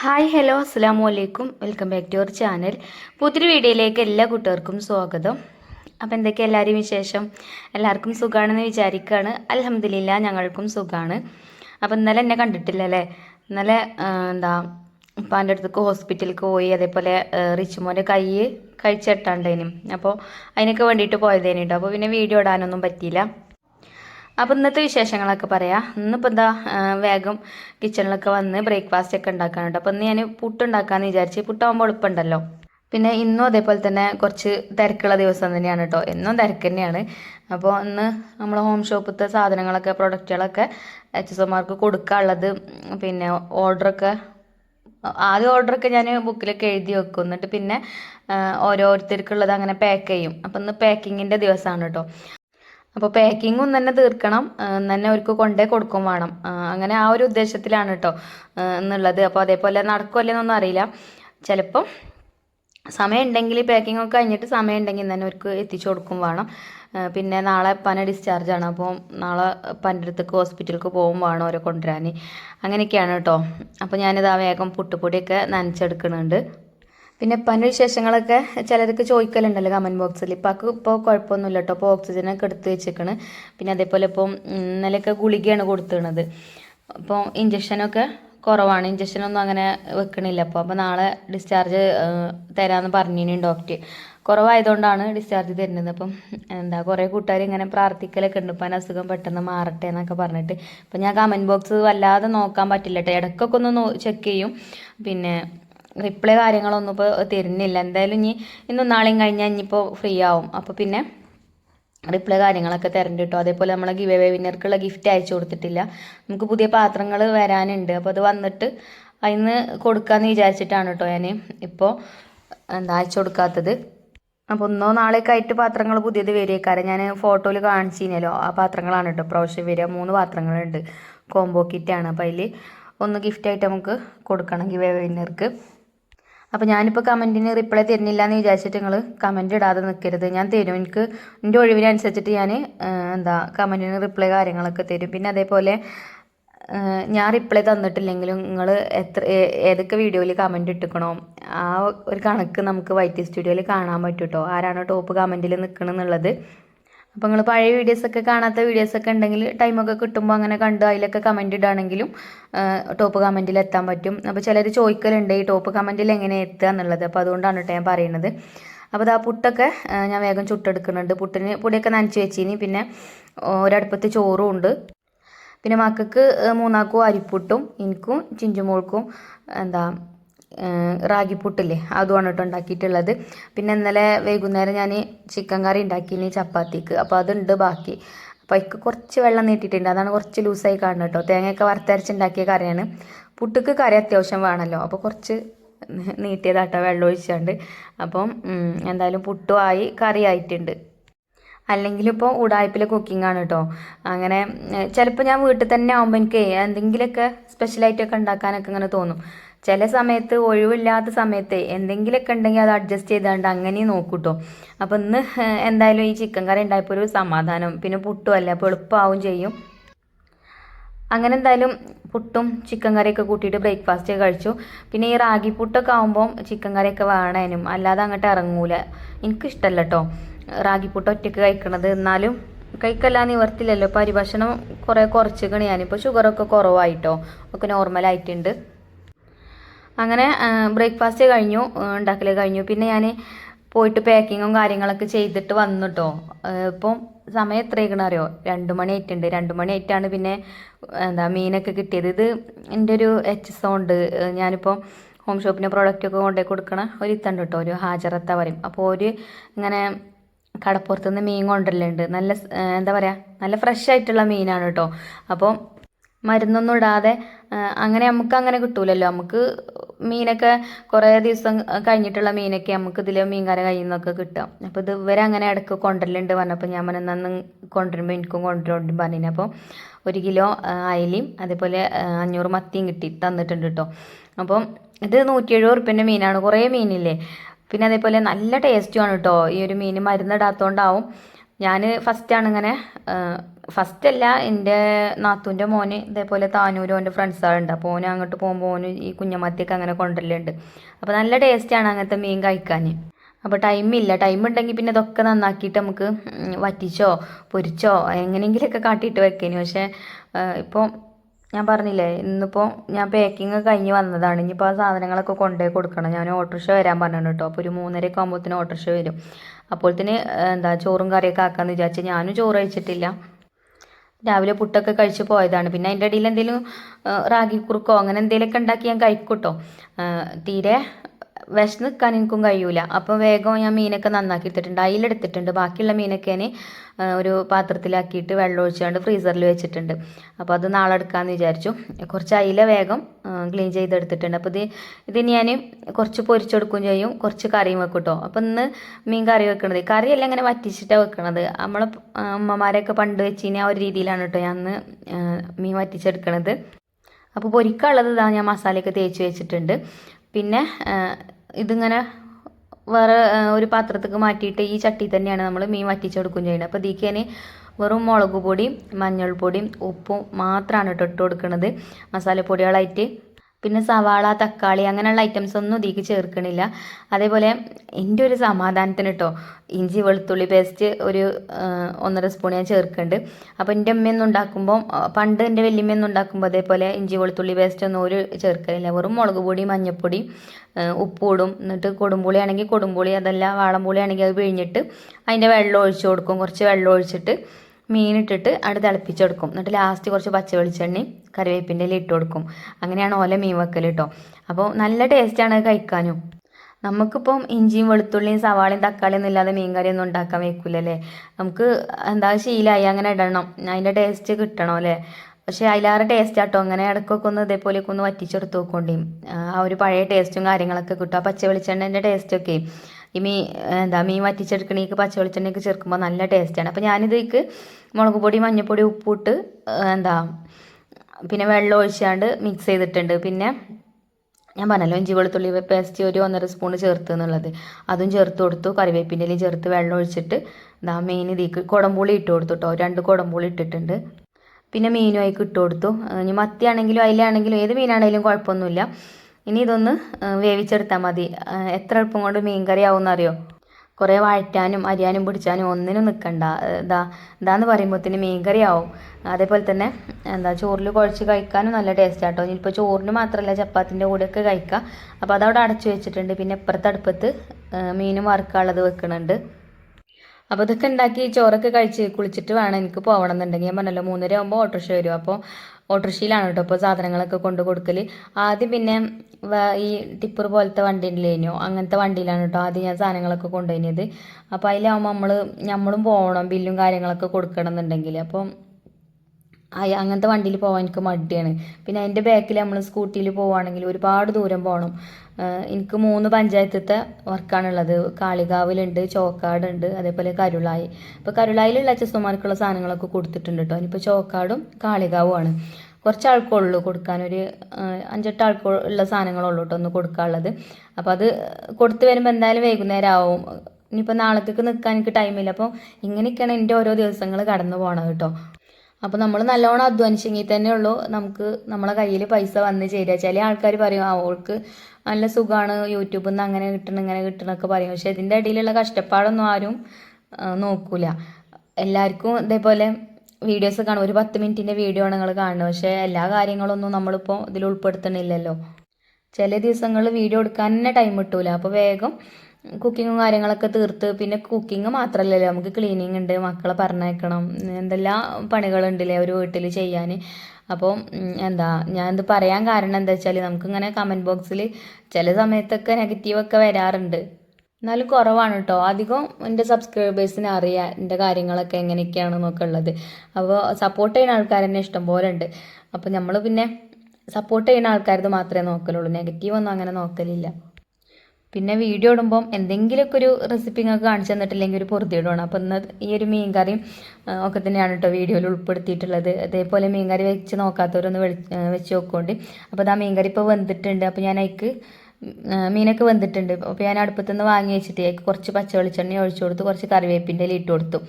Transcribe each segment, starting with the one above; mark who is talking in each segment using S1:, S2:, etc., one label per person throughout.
S1: Hi hello അസ്സാം വലൈക്കും welcome back to our channel പുതിയൊരു വീഡിയോയിലേക്ക് എല്ലാ കുട്ടികൾക്കും സ്വാഗതം. അപ്പോൾ എന്തൊക്കെ എല്ലാവരും വിശേഷം? എല്ലാവർക്കും സുഖമാണെന്ന് വിചാരിക്കുകയാണ് അലഹമ്മദില്ല ഞങ്ങൾക്കും സുഖമാണ് അപ്പോൾ ഇന്നലെ എന്നെ കണ്ടിട്ടില്ല അല്ലേ? ഇന്നലെ എന്താ ഉപ്പാന്റെ അടുത്തേക്ക് ഹോസ്പിറ്റലിലേക്ക് പോയി. അതേപോലെ റിച്ചുമോന്റെ കൈ കഴിച്ചിട്ടാണ്ടേനും അപ്പോൾ അതിനൊക്കെ വേണ്ടിയിട്ട് പോയതേനുണ്ടോ അപ്പോൾ പിന്നെ വീഡിയോ ഇടാനൊന്നും പറ്റിയില്ല. അപ്പോൾ ഇന്നത്തെ വിശേഷങ്ങളൊക്കെ പറയാം. ഇന്നിപ്പോൾ എന്താ വേഗം കിച്ചണിലൊക്കെ വന്ന് ബ്രേക്ക്ഫാസ്റ്റ് ഒക്കെ ഉണ്ടാക്കാനുണ്ട്. അപ്പോൾ ഇന്ന് ഞാൻ പുട്ട് ഉണ്ടാക്കാമെന്ന് വിചാരിച്ച് പുട്ടാകുമ്പോൾ എളുപ്പമുണ്ടല്ലോ. പിന്നെ ഇന്നും അതേപോലെ തന്നെ കുറച്ച് തിരക്കുള്ള ദിവസം തന്നെയാണ് കേട്ടോ എന്നും തിരക്ക് തന്നെയാണ്. അപ്പോൾ ഇന്ന് നമ്മൾ ഹോം ഷോപ്പിലത്തെ സാധനങ്ങളൊക്കെ പ്രൊഡക്റ്റുകളൊക്കെ എച്ച് എസ് എമാർക്ക് കൊടുക്കാനുള്ളത് പിന്നെ ഓർഡറൊക്കെ ആദ്യം ഓർഡറൊക്കെ ഞാൻ ബുക്കിലൊക്കെ എഴുതി വെക്കും. എന്നിട്ട് പിന്നെ ഓരോരുത്തർക്കുള്ളത് അങ്ങനെ പാക്ക് ചെയ്യും. അപ്പം ഇന്ന് പാക്കിങ്ങിന്റെ ദിവസമാണ് കേട്ടോ അപ്പോൾ പാക്കിങ്ങും തന്നെ തീർക്കണം. തന്നെ അവർക്ക് കൊണ്ടേ കൊടുക്കും വേണം. അങ്ങനെ ആ ഒരു ഉദ്ദേശത്തിലാണ് കേട്ടോ എന്നുള്ളത്. അപ്പോൾ അതേപോലെ നടക്കുമല്ലെന്നൊന്നും അറിയില്ല. ചിലപ്പം സമയം ഉണ്ടെങ്കിൽ പാക്കിംഗ് ഒക്കെ കഴിഞ്ഞിട്ട് സമയം ഉണ്ടെങ്കിൽ തന്നെ അവർക്ക് എത്തിച്ചു കൊടുക്കും വേണം. പിന്നെ നാളെ പന ഡിസ്ചാർജ് ആണ്. അപ്പോൾ നാളെ പന്റെ അടുത്തേക്ക് ഹോസ്പിറ്റലിലേക്ക് പോകും വേണം അവരെ കൊണ്ടുവരാൻ. അങ്ങനെയൊക്കെയാണ് കേട്ടോ അപ്പോൾ ഞാനിത് വേഗം പുട്ടുപൊടിയൊക്കെ നനച്ചെടുക്കുന്നുണ്ട്. പിന്നെ പല വിശേഷങ്ങളൊക്കെ ചിലർക്ക് ചോദിക്കലുണ്ടല്ലോ കമന്റ് ബോക്സിൽ ഇപ്പാക്ക് ഇപ്പോൾ കുഴപ്പമൊന്നുമില്ല കേട്ടോ ഇപ്പോൾ ഓക്സിജനൊക്കെ എടുത്ത് വെച്ചേക്കണ്. പിന്നെ അതേപോലെ ഇപ്പം ഇന്നലെയൊക്കെ ഗുളികയാണ് കൊടുത്തിരുന്നത് അപ്പോൾ ഇഞ്ചക്ഷനൊക്കെ കുറവാണ്. ഇഞ്ചക്ഷനൊന്നും അങ്ങനെ വെക്കണില്ല. അപ്പോൾ അപ്പോൾ നാളെ ഡിസ്ചാർജ് തരാമെന്ന് പറഞ്ഞിനി ഡോക്ടർ കുറവായതുകൊണ്ടാണ് ഡിസ്ചാർജ് തരുന്നത്. അപ്പം എന്താ കുറേ കൂട്ടുകാർ ഇങ്ങനെ പ്രാർത്ഥിക്കലൊക്കെ ഉണ്ട്. ഇപ്പം അസുഖം പെട്ടെന്ന് മാറട്ടെ എന്നൊക്കെ പറഞ്ഞിട്ട്. അപ്പം ഞാൻ കമന്റ് ബോക്സ് വല്ലാതെ നോക്കാൻ പറ്റില്ല കേട്ടോ ഇടയ്ക്കൊക്കെ ഒന്ന് ചെക്ക് ചെയ്യും. പിന്നെ റിപ്ലൈ കാര്യങ്ങളൊന്നും ഇപ്പോൾ തരുന്നില്ല. എന്തായാലും ഇനി ഇന്നും നാളെയും കഴിഞ്ഞാൽ ഇനിയിപ്പോൾ ഫ്രീ ആവും. അപ്പോൾ പിന്നെ റിപ്ലൈ കാര്യങ്ങളൊക്കെ തരണ്ട് കേട്ടോ അതേപോലെ നമ്മളെ ഗിവ് അവേ വിന്നർക്കുള്ള ഗിഫ്റ്റ് അയച്ചു കൊടുത്തിട്ടില്ല. നമുക്ക് പുതിയ പാത്രങ്ങൾ വരാനുണ്ട്. അപ്പോൾ അത് വന്നിട്ട് അതിന് കൊടുക്കാമെന്ന് വിചാരിച്ചിട്ടാണ് കേട്ടോ ഞാൻ ഇപ്പോൾ എന്താ അയച്ചു കൊടുക്കാത്തത്. അപ്പോൾ ഒന്നോ നാളേക്ക് ആയിട്ട് പാത്രങ്ങൾ പുതിയത് വരികക്കാരം ഞാൻ ഫോട്ടോയിൽ കാണിച്ചിനല്ലോ. ആ പാത്രങ്ങളാണ് കേട്ടോ പ്രാവശ്യം വരിക മൂന്ന് പാത്രങ്ങളുണ്ട്. കോംബോ കിറ്റാണ് അപ്പോൾ അതിൽ ഒന്ന് ഗിഫ്റ്റായിട്ട് നമുക്ക് കൊടുക്കണം ഗിവ് വിന്നർക്ക് അപ്പോൾ ഞാനിപ്പോൾ കമന്റിന് റിപ്ലൈ തരുന്നില്ല എന്ന് വിചാരിച്ചിട്ട് നിങ്ങൾ കമന്റ് ഇടാതെ നിൽക്കരുത് ഞാൻ തരും. എനിക്ക് എന്റെ ഒഴിവിനനുസരിച്ചിട്ട് ഞാൻ എന്താ കമന്റിന് റിപ്ലൈ കാര്യങ്ങളൊക്കെ തരും. പിന്നെ അതേപോലെ ഞാൻ റിപ്ലൈ തന്നിട്ടില്ലെങ്കിലും നിങ്ങൾ എത്ര ഏതൊക്കെ വീഡിയോയിൽ കമന്റ് ഇട്ടിക്കണോ ആ ഒരു കണക്ക് നമുക്ക് വൈറ്റി സ്റ്റുഡിയോയിൽ കാണാൻ പറ്റും കേട്ടോ ആരാണ് ടോപ്പ് കമന്റിൽ നിൽക്കണമെന്നുള്ളത് അപ്പോൾ നിങ്ങൾ പഴയ വീഡിയോസൊക്കെ കാണാത്ത വീഡിയോസൊക്കെ ഉണ്ടെങ്കിൽ ടൈമൊക്കെ കിട്ടുമ്പോൾ അങ്ങനെ കണ്ട് അതിലൊക്കെ കമന്റ് ഇടുകയാണെങ്കിലും ടോപ്പ് കമന്റിൽ എത്താൻ പറ്റും. അപ്പോൾ ചിലർ ചോദിക്കലുണ്ട് ഈ ടോപ്പ് കമന്റിൽ എങ്ങനെ എത്തുക എന്നുള്ളത്? അപ്പോൾ അതുകൊണ്ടാണ് കേട്ടോ ഞാൻ പറയുന്നത് അപ്പോൾ അത് ആ പുട്ടൊക്കെ ഞാൻ വേഗം ചുട്ടെടുക്കുന്നുണ്ട്. പുട്ടിന് പൊടിയൊക്കെ നനച്ച് വെച്ചിനി. പിന്നെ ഒരടുപ്പത്ത് ചോറും ഉണ്ട്. പിന്നെ മക്കൾക്ക് മൂന്നാക്കും അരിപ്പുട്ടും എനിക്കും ചിഞ്ചുമോൾക്കും എന്താ റാഗിപ്പുട്ടില്ലേ അതുമാണ് കേട്ടോ ഉണ്ടാക്കിയിട്ടുള്ളത്. പിന്നെ ഇന്നലെ വൈകുന്നേരം ഞാൻ ചിക്കൻ കറി ഉണ്ടാക്കിയിന് ചപ്പാത്തിക്ക്. അപ്പോൾ അതുണ്ട് ബാക്കി. അപ്പോൾ അതിക്ക് കുറച്ച് വെള്ളം നീട്ടിയിട്ടുണ്ട്. അതാണ് കുറച്ച് ലൂസായി കാണുന്നത് കേട്ടോ തേങ്ങയൊക്കെ വറുത്തരച്ചുണ്ടാക്കിയ കറിയാണ്. പുട്ടുക്ക് കറി അത്യാവശ്യം വേണമല്ലോ അപ്പോൾ കുറച്ച് നീട്ടിയതാട്ടോ വെള്ളം ഒഴിച്ചാണ്ട്. അപ്പം എന്തായാലും പുട്ടുമായി കറി ആയിട്ടുണ്ട്. അല്ലെങ്കിൽ ഇപ്പോൾ ഉടായ്പിലെ കുക്കിംഗ് ആണ് കേട്ടോ അങ്ങനെ ചിലപ്പോൾ ഞാൻ വീട്ടിൽ തന്നെ ആകുമ്പോൾ എനിക്ക് എന്തെങ്കിലുമൊക്കെ സ്പെഷ്യലായിട്ടൊക്കെ ഉണ്ടാക്കാനൊക്കെ ഇങ്ങനെ തോന്നും. ചില സമയത്ത് ഒഴിവില്ലാത്ത സമയത്ത് എന്തെങ്കിലുമൊക്കെ ഉണ്ടെങ്കിൽ അത് അഡ്ജസ്റ്റ് ചെയ്താണ്ട് അങ്ങനെ നോക്കൂട്ടോ. കേട്ടോ അപ്പോൾ ഇന്ന് എന്തായാലും ഈ ചിക്കൻ കറി ഉണ്ടായപ്പോൾ ഒരു സമാധാനം. പിന്നെ പുട്ടും അല്ല അപ്പോൾ എളുപ്പമാവും ചെയ്യും. അങ്ങനെ എന്തായാലും പുട്ടും ചിക്കൻ കറിയൊക്കെ കൂട്ടിയിട്ട് ബ്രേക്ക്ഫാസ്റ്റ് കഴിച്ചു. പിന്നെ ഈ റാഗി പുട്ടൊക്കെ ആകുമ്പോൾ ചിക്കൻ കറിയൊക്കെ വേണേനും. അല്ലാതെ അങ്ങോട്ട് ഇറങ്ങൂല. എനിക്കിഷ്ടമല്ല കേട്ടോ റാഗി പുട്ട് ഒറ്റയ്ക്ക് കഴിക്കണത്. എന്നാലും കഴിക്കല്ല നിവർത്തില്ലല്ലോ പരിഭക്ഷണം കുറേ കുറച്ചിക്കണ് ഞാനിപ്പോൾ ഷുഗറൊക്കെ കുറവായിട്ടോ. ഒക്കെ നോർമലായിട്ടുണ്ട് അങ്ങനെ ബ്രേക്ക്ഫാസ്റ്റ് കഴിഞ്ഞു ഉണ്ടാക്കൽ കഴിഞ്ഞു. പിന്നെ ഞാൻ പോയിട്ട് പാക്കിങ്ങും കാര്യങ്ങളൊക്കെ ചെയ്തിട്ട് വന്നു കേട്ടോ ഇപ്പം സമയം എത്രയാക്കണ അറിയോ? രണ്ട് മണി ആയിട്ടുണ്ട്. രണ്ട് മണി ആയിട്ടാണ് പിന്നെ എന്താ മീനൊക്കെ കിട്ടിയത്. ഇത് എന്റെ ഒരു എച്ച് എസ് ഉണ്ട്. ഞാനിപ്പോൾ ഹോം ഷോപ്പിന്റെ പ്രോഡക്റ്റൊക്കെ കൊണ്ടുപോയി കൊടുക്കണ ഒരു ഇത്തണ്ട് കേട്ടോ ഒരു ഹാജറത്ത പറയും. അപ്പോൾ ഒരു ഇങ്ങനെ കടപ്പുറത്ത് നിന്ന് മീൻ കൊണ്ടുവരലുണ്ട്. നല്ല എന്താ പറയുക നല്ല ഫ്രഷ് ആയിട്ടുള്ള മീനാണ് കേട്ടോ അപ്പോൾ മരുന്നൊന്നും ഇടാതെ അങ്ങനെ നമുക്ക് അങ്ങനെ കിട്ടൂലല്ലോ. നമുക്ക് മീനൊക്കെ കുറേ ദിവസം കഴിഞ്ഞിട്ടുള്ള മീനൊക്കെ നമുക്ക് ഇതിൽ മീൻകാര കയ്യിൽ നിന്നൊക്കെ കിട്ടാം. അപ്പോൾ ഇത് ഇവരെ അങ്ങനെ ഇടയ്ക്ക് കൊണ്ടുവരലുണ്ട് പറഞ്ഞപ്പോൾ ഞാൻ പറഞ്ഞു കൊണ്ടുവരുമ്പോൾ എനിക്കും കൊണ്ടുവരും പറഞ്ഞു അപ്പോൾ ഒരു കിലോ അയലയും അതേപോലെ അഞ്ഞൂറ് മത്തിയും കിട്ടി തന്നിട്ടുണ്ട് കേട്ടോ അപ്പം ഇത് നൂറ്റി എഴുപത് ഉറുപ്പ്യന്റെ മീനാണ് കുറേ മീനില്ലേ? പിന്നെ അതേപോലെ നല്ല ടേസ്റ്റുമാണ് കേട്ടോ ഈ ഒരു മീൻ മരുന്നിടാത്തതുകൊണ്ടാവും ഞാൻ ഫസ്റ്റാണ് ഇങ്ങനെ ഫസ്റ്റ് അല്ല എന്റെ നാത്തൂന്റെ മോന് ഇതേപോലെ താനൂരും ഓന്റെ ഫ്രണ്ട്സുകളുണ്ട് അപ്പോൾ ഓന് അങ്ങോട്ട് പോകുമ്പോൾ ഓന് ഈ കുഞ്ഞമത്തിയൊക്കെ അങ്ങനെ കൊണ്ടുവരലുണ്ട് അപ്പോൾ നല്ല ടേസ്റ്റാണ് അങ്ങനത്തെ മീൻ കഴിക്കാൻ. അപ്പോൾ ടൈമില്ല ടൈം ഉണ്ടെങ്കിൽ പിന്നെ ഇതൊക്കെ നന്നാക്കിയിട്ട് നമുക്ക് വറ്റിച്ചോ പൊരിച്ചോ എങ്ങനെയെങ്കിലുമൊക്കെ കാട്ടിയിട്ട് വെക്കേനു. പക്ഷേ ഇപ്പോൾ ഞാൻ പറഞ്ഞില്ലേ ഇന്നിപ്പോൾ ഞാൻ പാക്കിങ് കഴിഞ്ഞ് വന്നതാണ്. ഇനിയിപ്പോൾ ആ സാധനങ്ങളൊക്കെ കൊണ്ടുപോയി കൊടുക്കണം. ഞാൻ ഓട്ടോറിക്ഷ വരാൻ പറഞ്ഞു കേട്ടോ. അപ്പോൾ ഒരു മൂന്നരയൊക്കെ ആകുമ്പോഴത്തേനും ഓട്ടോറിക്ഷ വരും. അപ്പോഴത്തേന് എന്താ ചോറും കറിയൊക്കെ ആക്കാമെന്ന് വിചാരിച്ചാൽ ഞാനും ചോറ് കഴിച്ചിട്ടില്ല. രാവിലെ പുട്ടൊക്കെ കഴിച്ച് പോയതാണ്. പിന്നെ അതിന്റെ ഇടയിൽ എന്തെങ്കിലും റാഗി കുറുക്കോ അങ്ങനെ എന്തെങ്കിലുമൊക്കെ ഉണ്ടാക്കി ഞാൻ കഴിക്കൂട്ടോ തീരെ വിശന്ന് നിൽക്കാൻ എനിക്കും കഴിയൂല. അപ്പോൾ വേഗം ഞാൻ മീനൊക്കെ നന്നാക്കി എടുത്തിട്ടുണ്ട്. അതിലെടുത്തിട്ടുണ്ട് ബാക്കിയുള്ള മീനൊക്കെ ഞാൻ ഒരു പാത്രത്തിലാക്കിയിട്ട് വെള്ളം ഒഴിച്ചുകൊണ്ട് ഫ്രീസറിൽ വെച്ചിട്ടുണ്ട്. അപ്പോൾ അത് നാളെ എടുക്കാമെന്ന് വിചാരിച്ചു. കുറച്ച് അയില വേഗം ക്ലീൻ ചെയ്തെടുത്തിട്ടുണ്ട്. അപ്പോൾ ഇത് ഇതിന് ഞാൻ കുറച്ച് പൊരിച്ചെടുക്കുകയും ചെയ്യും. കുറച്ച് കറിയും വെക്കും കേട്ടോ അപ്പോൾ ഇന്ന് മീൻ കറി വെക്കണത്. കറിയല്ല ഇങ്ങനെ വറ്റിച്ചിട്ടാണ് വെക്കണത്. നമ്മളെ അമ്മമാരൊക്കെ പണ്ട് വെച്ചിന് ആ ഒരു രീതിയിലാണ് കേട്ടോ ഞാൻ മീൻ വറ്റിച്ചെടുക്കണത്. അപ്പോൾ പൊരിക്കാനുള്ളത് ഇതാ ഞാൻ മസാലയൊക്കെ തേച്ച് വെച്ചിട്ടുണ്ട്. പിന്നെ ഇതിങ്ങനെ വേറെ ഒരു പാത്രത്തേക്ക് മാറ്റിയിട്ട് ഈ ചട്ടി തന്നെയാണ് നമ്മൾ മീൻ വറ്റിച്ചെടുക്കുകയും ചെയ്യുന്നത്. അപ്പോൾ ഇതിക്ക് വെറും മുളക് പൊടിയും മഞ്ഞൾപ്പൊടിയും ഉപ്പും മാത്രമാണ് കേട്ടോ ഇട്ട് കൊടുക്കുന്നത് മസാലപ്പൊടികളായിട്ട് പിന്നെ സവാള തക്കാളി അങ്ങനെയുള്ള ഐറ്റംസ് ഒന്നും ഇതിലേക്ക് ചേർക്കണില്ല. അതേപോലെ എന്റെ ഒരു സമാധാനത്തിന് കേട്ടോ ഇഞ്ചി വെളുത്തുള്ളി പേസ്റ്റ് ഒരു ഒന്നര സ്പൂൺ ഞാൻ ചേർക്കുന്നുണ്ട് അപ്പോൾ എന്റെ അമ്മയൊന്നും ഉണ്ടാക്കുമ്പോൾ പണ്ട് എന്റെ വലിയമ്മയൊന്നും ഉണ്ടാക്കുമ്പോൾ അതേപോലെ ഇഞ്ചി വെളുത്തുള്ളി പേസ്റ്റ് ഒന്നും ഒരു ചേർക്കലില്ല. വെറും മുളക് പൊടി മഞ്ഞൾപ്പൊടി ഉപ്പിടും എന്നിട്ട് കൊടുമ്പുളി ആണെങ്കിൽ കൊടുമ്പുളി അതല്ല വാളംപുളി ആണെങ്കിൽ അത് പിഴിഞ്ഞിട്ട് അതിന്റെ വെള്ളം ഒഴിച്ചു കൊടുക്കും. കുറച്ച് വെള്ളം ഒഴിച്ചിട്ട് മീനിട്ടിട്ട് അവിടെ തിളപ്പിച്ചെടുക്കും. എന്നിട്ട് ലാസ്റ്റ് കുറച്ച് പച്ച വെളിച്ചെണ്ണയും കറിവേപ്പിന്റെ ഇല ഇട്ട് കൊടുക്കും. അങ്ങനെയാണ് ഓല മീൻ വെക്കൽ കേട്ടോ അപ്പോൾ നല്ല ടേസ്റ്റാണ് കഴിക്കാനും. നമുക്കിപ്പം ഇഞ്ചിയും വെളുത്തുള്ളിയും സവാളയും തക്കാളിയും ഒന്നും ഇല്ലാതെ മീൻ കറിയൊന്നും ഉണ്ടാക്കാൻ വെക്കൂലല്ലേ നമുക്ക് എന്താ ശീലമായി അങ്ങനെ ഇടണം. അതിന്റെ ടേസ്റ്റ് കിട്ടണം അല്ലേ? പക്ഷേ അതിലേറെ ടേസ്റ്റ് ആട്ടോ അങ്ങനെ ഇടയ്ക്കൊക്കെ ഒന്ന് ഇതേപോലെയൊക്കെ ഒന്ന് വറ്റിച്ചെടുത്ത് നോക്കൊണ്ടേ. ആ ഒരു പഴയ ടേസ്റ്റും കാര്യങ്ങളൊക്കെ കിട്ടും. ആ പച്ച വെളിച്ചെണ്ണേന്റെ ടേസ്റ്റൊക്കെ ഈ മീൻ എന്താ മീൻ വറ്റിച്ചെടുക്കണേക്ക് പച്ച വെളിച്ചെണ്ണയൊക്കെ ചേർക്കുമ്പോൾ നല്ല ടേസ്റ്റാണ്. അപ്പോൾ ഞാനിതേക്ക് മുളക് പൊടി മഞ്ഞൾപ്പൊടി ഉപ്പിട്ട് എന്താ പിന്നെ വെള്ളം ഒഴിച്ചാണ്ട് മിക്സ് ചെയ്തിട്ടുണ്ട്. പിന്നെ ഞാൻ പറഞ്ഞല്ലോ ഇഞ്ചി വെളുത്തുള്ളി പേസ്റ്റ് ഒരു ഒന്നര സ്പൂൺ ചേർത്ത് എന്നുള്ളത്. അതും ചേർത്ത് കൊടുത്തു. കറിവേപ്പിന്റെ ഇലയും ചേർത്ത് വെള്ളം ഒഴിച്ചിട്ട് ഇതാ മീൻ ഇതിക്ക് കുടംപുളി ഇട്ട് കൊടുത്തു കേട്ടോ രണ്ട് കുടംപുളി ഇട്ടിട്ടുണ്ട്. പിന്നെ മീനും അതിക്ക് ഇട്ട് കൊടുത്തു. ഇനി മത്തിയാണെങ്കിലും അയിലാണെങ്കിലും ഏത് മീനാണെങ്കിലും കുഴപ്പമൊന്നുമില്ല. ഇനി ഇതൊന്ന് വേവിച്ചെടുത്താൽ മതി. എത്ര എളുപ്പം കൊണ്ട് മീൻ കറി ആവുമെന്ന് അറിയോ കുറേ വഴറ്റാനും അരിയാനും പിടിച്ചാനും ഒന്നിനും നിൽക്കണ്ട ഇതാ ഇതാന്ന് പറയുമ്പോഴത്തേന് മീൻ കറിയാവും അതേപോലെ തന്നെ എന്താ ചോറിൽ കുഴച്ച് കഴിക്കാനും നല്ല ടേസ്റ്റ് ആട്ടോ. ഇനിയിപ്പോൾ ചോറിന് മാത്രമല്ല ചപ്പാത്തിന്റെ കൂടെയൊക്കെ കഴിക്കാം. അപ്പോൾ അതവിടെ അടച്ചു വെച്ചിട്ടുണ്ട്. പിന്നെ ഇപ്പുറത്തെ അടുപ്പത്ത് മീനും വറുക്കാനുള്ളത് വെക്കുന്നുണ്ട് അപ്പോൾ ഇതൊക്കെ ഉണ്ടാക്കി ചോറൊക്കെ കഴിച്ച് കുളിച്ചിട്ട് വേണം എനിക്ക് പോകണം എന്നുണ്ടെങ്കിൽ ഞാൻ പറഞ്ഞല്ലോ മൂന്നര ആകുമ്പോൾ ഓട്ടോറിക്ഷ വരും. അപ്പോൾ ഓട്ടോറിക്ഷയിലാണ് കേട്ടോ ഇപ്പോൾ സാധനങ്ങളൊക്കെ കൊണ്ടു കൊടുക്കൽ ആദ്യം പിന്നെ ഈ ടിപ്പർ പോലത്തെ വണ്ടി അങ്ങനത്തെ വണ്ടിയിലാണ് കേട്ടോ ആദ്യം ഞാൻ സാധനങ്ങളൊക്കെ കൊണ്ടുപോയിനത്. അപ്പോൾ അതിലാവുമ്പോൾ നമ്മൾ നമ്മളും പോകണം ബില്ലും കാര്യങ്ങളൊക്കെ കൊടുക്കണം എന്നുണ്ടെങ്കിൽ അപ്പം അങ്ങനത്തെ വണ്ടിയിൽ പോകാൻ എനിക്ക് മടിയാണ്. പിന്നെ അതിന്റെ ബാക്കിൽ നമ്മൾ സ്കൂട്ടിയിൽ പോവുകയാണെങ്കിൽ ഒരുപാട് ദൂരം പോകണം എനിക്ക് മൂന്ന് പഞ്ചായത്തത്തെ വർക്കാണുള്ളത് കാളികാവിലുണ്ട് ചോക്കാടുണ്ട് അതേപോലെ കരുളായി. അപ്പോൾ കരുളായിലുള്ള അച്ഛന്മാർക്കുള്ള സാധനങ്ങളൊക്കെ കൊടുത്തിട്ടുണ്ട് കേട്ടോ ഇനിയിപ്പോൾ ചോക്കാടും കാളികാവുമാണ് കുറച്ച് ആൾക്കുള്ളൂ കൊടുക്കാൻ. ഒരു അഞ്ചെട്ട് ആൾക്കുള്ള സാധനങ്ങളുള്ളൂ കേട്ടോ ഒന്ന് കൊടുക്കാനുള്ളത്. അപ്പോൾ അത് കൊടുത്തു വരുമ്പോൾ എന്തായാലും വൈകുന്നേരം ആവും ഇനിയിപ്പോൾ നാളത്തേക്ക് നിൽക്കാൻ എനിക്ക് ടൈമില്ല അപ്പോൾ ഇങ്ങനെയൊക്കെയാണ് എന്റെ ഓരോ ദിവസങ്ങൾ കടന്നു പോകണം കേട്ടോ അപ്പോൾ നമ്മൾ നല്ലോണം അധ്വാനിച്ചെങ്കിൽ തന്നെ ഉള്ളൂ. നമുക്ക് നമ്മളെ കയ്യിൽ പൈസ വന്ന് ചേരുക ചില ആൾക്കാർ പറയും "ആ, അവൾക്ക് നല്ല സുഖമാണ് യൂട്യൂബിൽ നിന്ന് അങ്ങനെ കിട്ടണം ഇങ്ങനെ കിട്ടണമൊക്കെ പറയും. പക്ഷേ ഇതിന്റെ ഇടയിലുള്ള കഷ്ടപ്പാടൊന്നും ആരും നോക്കൂല. എല്ലാവർക്കും ഇതേപോലെ വീഡിയോസ് കാണും. ഒരു പത്ത് മിനിറ്റിന്റെ വീഡിയോ ആണ് നിങ്ങൾ കാണുന്നത്. പക്ഷേ എല്ലാ കാര്യങ്ങളൊന്നും നമ്മളിപ്പോൾ ഇതിൽ ഉൾപ്പെടുത്തണില്ലല്ലോ. ചില ദിവസങ്ങളിൽ വീഡിയോ എടുക്കാൻ തന്നെ ടൈം കിട്ടൂല. അപ്പോൾ വേഗം കുക്കിങ്ങും കാര്യങ്ങളൊക്കെ തീർത്ത് പിന്നെ കുക്കിംഗ് മാത്രമല്ലല്ലോ നമുക്ക് ക്ലീനിങ് ഉണ്ട് മക്കളെ പറഞ്ഞേക്കണം എന്തെല്ലാം പണികളുണ്ടല്ലേ ഒരു വീട്ടിൽ ചെയ്യാൻ. അപ്പോൾ എന്താ ഞാൻ ഇത് പറയാൻ കാരണം എന്താ വെച്ചാൽ നമുക്കിങ്ങനെ കമന്റ് ബോക്സിൽ ചില സമയത്തൊക്കെ നെഗറ്റീവൊക്കെ വരാറുണ്ട്. എന്നാലും കുറവാണ് കേട്ടോ. അധികം എന്റെ സബ്സ്ക്രൈബേഴ്സിന് അറിയാം എന്റെ കാര്യങ്ങളൊക്കെ എങ്ങനെയൊക്കെയാണെന്നൊക്കെ ഉള്ളത്. അപ്പോൾ സപ്പോർട്ട് ചെയ്യുന്ന ആൾക്കാർ തന്നെ ഇഷ്ടംപോലെ ഉണ്ട്. അപ്പോൾ നമ്മൾ പിന്നെ സപ്പോർട്ട് ചെയ്യുന്ന ആൾക്കാരത് മാത്രമേ നോക്കലുള്ളൂ. നെഗറ്റീവ് ഒന്നും അങ്ങനെ നോക്കലില്ല. പിന്നെ വീഡിയോ ഇടുമ്പം എന്തെങ്കിലുമൊക്കെ ഒരു റെസിപ്പി നിങ്ങൾക്ക് കാണിച്ചു തന്നിട്ടില്ലെങ്കിൽ ഒരു പൊറുതിയിടുവാണ് അപ്പം ഇന്ന് ഈ ഒരു മീൻ കറി ഒക്കെ തന്നെയാണ് കേട്ടോ വീഡിയോയിൽ ഉൾപ്പെടുത്തിയിട്ടുള്ളത്. അതേപോലെ മീൻ കറി വെച്ച് നോക്കാത്തവരൊന്ന് വെച്ച് നോക്കുകൊണ്ട് അപ്പോൾ അത് ആ മീൻ കറി ഇപ്പോൾ വെന്തിട്ടുണ്ട്. അപ്പോൾ ഞാൻ അതിക്ക് മീനൊക്കെ വെന്തിട്ടുണ്ട്. അപ്പോൾ ഞാൻ അടുപ്പത്തു നിന്ന് വാങ്ങി വെച്ചിട്ട് അതിക്ക് കുറച്ച് പച്ച വെളിച്ചെണ്ണ ഒഴിച്ചു കൊടുത്തു. കുറച്ച് കറിവേപ്പിന്റെ ഇട്ട് കൊടുത്തു.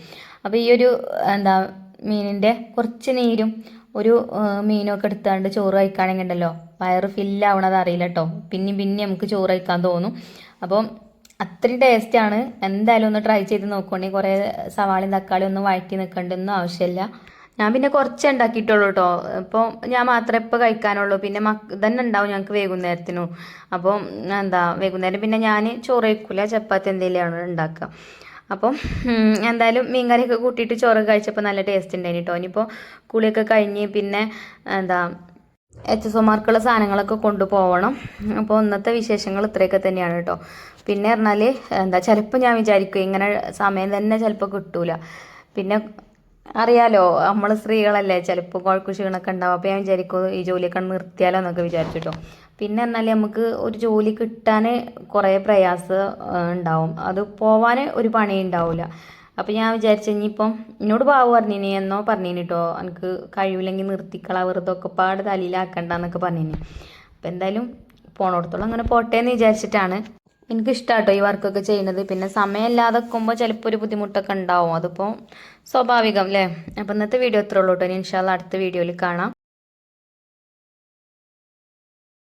S1: അപ്പോൾ ഈ ഒരു എന്താ മീനിന്റെ കുറച്ച് നീരും ഒരു മീനൊക്കെ എടുത്താണ്ട് ചോറ് കഴിക്കുകയാണെങ്കിൽ ഉണ്ടല്ലോ. വയറ് ഫില്ലാവണത് അറിയില്ല കേട്ടോ പിന്നെയും പിന്നെ നമുക്ക് ചോറ് കഴിക്കാൻ തോന്നും. അപ്പം അത്രയും ടേസ്റ്റാണ് എന്തായാലും ഒന്ന് ട്രൈ ചെയ്ത് നോക്കുകയാണെങ്കിൽ കുറേ സവാളയും തക്കാളിയും ഒന്നും വഴറ്റി നിൽക്കേണ്ടൊന്നും ആവശ്യമില്ല ഞാൻ പിന്നെ കുറച്ച് ഉണ്ടാക്കിയിട്ടുള്ളൂ കേട്ടോ ഇപ്പോൾ ഞാൻ മാത്രമേ ഇപ്പോൾ കഴിക്കാനുള്ളൂ. പിന്നെ മക്ക തന്നെ ഉണ്ടാവും ഞങ്ങൾക്ക് വൈകുന്നേരത്തിനും. അപ്പോൾ എന്താ വൈകുന്നേരം പിന്നെ ഞാൻ ചോറ് കഴിക്കില്ല ചപ്പാത്തി എന്തെങ്കിലുമാണ് ഉണ്ടാക്കുക അപ്പം എന്തായാലും മീൻകറിയൊക്കെ കൂട്ടിയിട്ട് ചോറ് കഴിച്ചപ്പോൾ നല്ല ടേസ്റ്റ് ഉണ്ടായിന് കേട്ടോ ഇനിയിപ്പോൾ കുളിയൊക്കെ കഴിഞ്ഞ് പിന്നെ എന്താ എച്ച് എസ് ഒമാർക്കുള്ള സാധനങ്ങളൊക്കെ കൊണ്ടുപോകണം അപ്പോൾ ഇന്നത്തെ വിശേഷങ്ങൾ ഇത്രയൊക്കെ തന്നെയാണ് കേട്ടോ. പിന്നെ പറഞ്ഞാൽ എന്താ ചിലപ്പോൾ ഞാൻ വിചാരിക്കും ഇങ്ങനെ സമയം തന്നെ ചിലപ്പോൾ കിട്ടൂല. പിന്നെ അറിയാലോ നമ്മൾ സ്ത്രീകളല്ലേ ചിലപ്പോൾ കുഴക്കും ഉണ്ടാവും. അപ്പോൾ ഞാൻ വിചാരിക്കും ഈ ജോലിയൊക്കെ നിർത്തിയാലോ എന്നൊക്കെ വിചാരിച്ചിട്ടോ പിന്നെ പറഞ്ഞാൽ നമുക്ക് ഒരു ജോലി കിട്ടാൻ കുറേ പ്രയാസം ഉണ്ടാവും. അത് പോവാൻ ഒരു പണി ഉണ്ടാവില്ല അപ്പോൾ ഞാൻ വിചാരിച്ചു ഇനിയിപ്പം എന്നോട് പാവ് പറഞ്ഞിനി എന്നോ പറഞ്ഞിനി കേട്ടോ എനിക്ക് കഴിവില്ലെങ്കിൽ നിർത്തിക്കളാ വെറുതെ ഒക്കെ പാട് തലയിലാക്കണ്ട എന്നൊക്കെ പറഞ്ഞിനി. അപ്പോൾ എന്തായാലും പോണോടത്തോളം അങ്ങനെ പോട്ടെ എന്ന് വിചാരിച്ചിട്ടാണ്. എനിക്ക് ഇഷ്ടമാട്ടോ ഈ വർക്കൊക്കെ ചെയ്യുന്നത്. പിന്നെ സമയമില്ലാതെ നിൽക്കുമ്പോൾ ചിലപ്പോൾ ഒരു ബുദ്ധിമുട്ടൊക്കെ ഉണ്ടാവും. അതിപ്പോൾ സ്വാഭാവികം അല്ലേ അപ്പോൾ ഇന്നത്തെ വീഡിയോ ഇത്രേ ഉള്ളൂ കേട്ടോ ഇനി ഇൻഷാല്ല അടുത്ത വീഡിയോയിൽ കാണാം.